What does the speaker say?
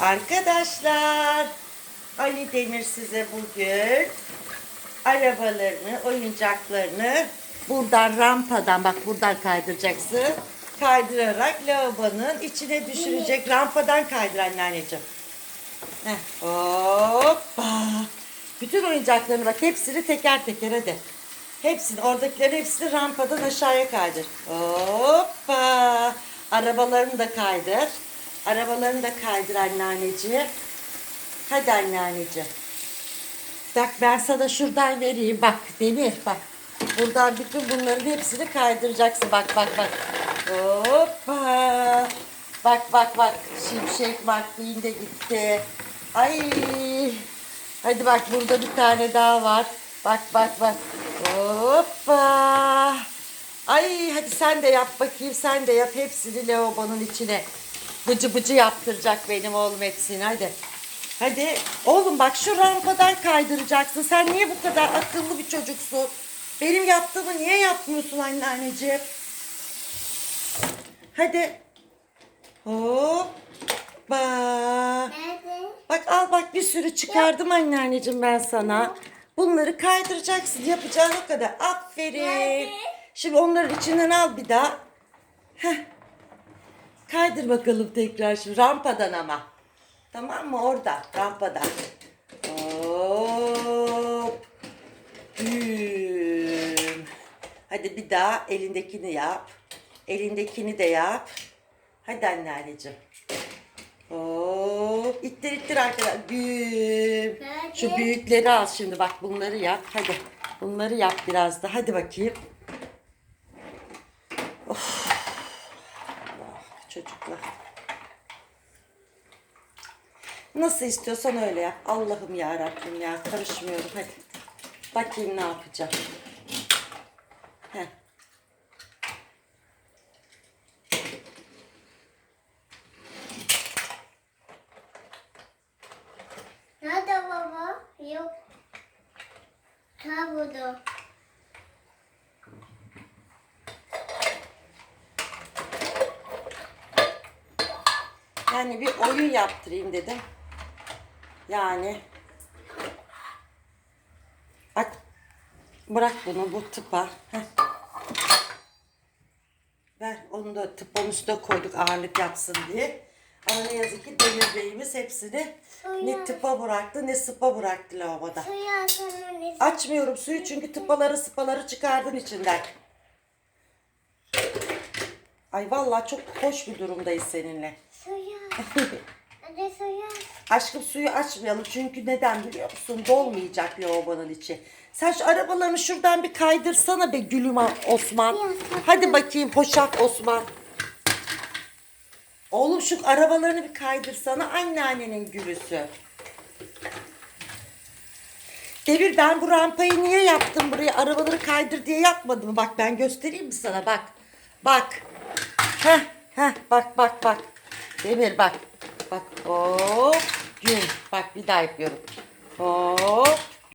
Arkadaşlar, Ali Demir size bugün arabalarını, oyuncaklarını buradan rampadan, bak buradan kaydıracaksın. Kaydırarak lavabonun içine düşürecek. Rampadan kaydır anneanneciğim. Heh, hoppa. Bütün oyuncaklarını bak hepsini teker teker hadi. Hepsini oradakilerin hepsini rampadan aşağıya kaydır. Hoppa. Arabalarını da kaydır. Arabalarını da kaydır anneanneciğim. Hadi anneanneciğim. Bak ben sana şuradan vereyim. Bak Demir bak. Buradan bütün bunların hepsini kaydıracaksın. Bak bak bak. Hoppa. Bak bak bak. Şimşek McQueen de gitti. Ay. Hadi bak burada bir tane daha var. Bak bak bak. Hoppa. Ay hadi sen de yap bakayım. Sen de yap hepsini lavabonun içine. Bıcı bıcı yaptıracak benim oğlum hepsini. Hadi. Hadi. Oğlum bak şu rampadan kaydıracaksın. Sen niye bu kadar akıllı bir çocuksun? Benim yaptığımı niye yapmıyorsun anneanneciğim? Hadi. Hoppa. Nerede? Bak al bak bir sürü çıkardım anneanneciğim ben sana. Bunları kaydıracaksın. Yapacağın o kadar. Aferin. Şimdi onların içinden al bir daha. Heh. Kaydır bakalım tekrar şu rampadan ama. Tamam mı? Orada. Rampadan. Hop. Güm. Hadi bir daha elindekini yap. Elindekini de yap. Hadi anneanneciğim. Hop. İttir ittir arkadaşlar. Güm. Şu büyükleri al şimdi bak bunları yap. Hadi. Bunları yap biraz da. Hadi bakayım. Of. Çocuklar. Nasıl istiyorsan öyle yap. Allah'ım ya Rabbim ya karışmıyorum hadi. Bakayım ne yapacağım. Heh. Nerede baba? Yok. Ta burada. Yani bir oyun yaptırayım dedim. Yani bak bırak bunu bu tıpa. Heh. Ver onu da tıpanın üstüne koyduk ağırlık yapsın diye. Ama ne yazık ki Demir Bey'imiz hepsini ne tıpa bıraktı ne sıpa bıraktı lavaboda. Ne? Açmıyorum suyu çünkü tıpaları sıpaları çıkardın içinden. Ay vallahi çok hoş bir durumdayız seninle. Suya. Hadi. Aşkım suyu açmayalım çünkü neden biliyor musun? Dolmayacak lavabonun içi. Sen şu arabalarını şuradan bir kaydırsana be gülüm Osman. Hadi bakayım hoşaf Osman. Oğlum şu arabalarını bir kaydırsana anneannenin gülüsü. Devir ben bu rampayı niye yaptım buraya arabaları kaydır diye yapmadım. Bak ben göstereyim mi sana bak. Bak. Heh heh bak bak bak. Demir bak. Bak hop gün. Bak bir daha yapıyorum. Hop